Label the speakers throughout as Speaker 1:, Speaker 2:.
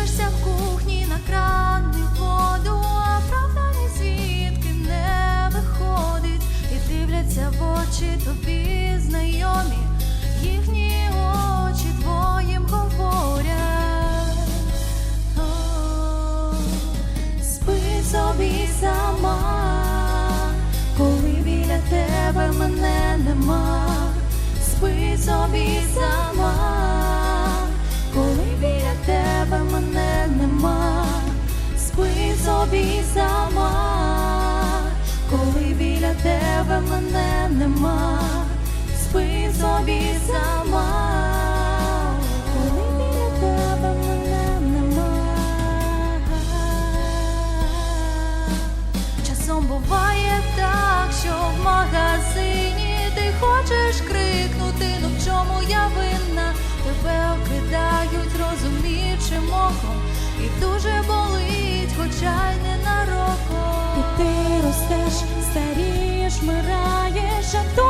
Speaker 1: дивишся в кухні на кран і воду, а правда ні звідки не виходить, і дивляться в очі тобі знайомі, їхні очі твоїм говорять, спи собі сама, коли біля тебе мене нема, спи собі сама. Собі сама, тебе нема. Часом буває так, що в магазині ти хочеш крикнути, ну в чому я винна, тебе окидають розуміючим оком, і дуже болить, хоча й не нароком.
Speaker 2: І ти ростеш, старієш, мираєш, а тої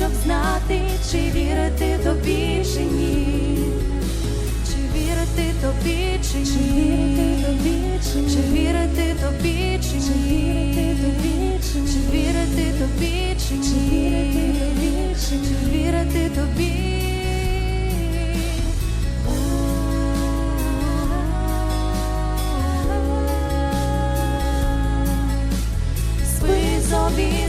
Speaker 1: щоб знати, чи вірити тобі, чи ні. Чи вірити тобі, чи ні? Чи вірити тобі, чи ні? Чи вірити тобі, чи ні? Чи вірити тобі? Спи собі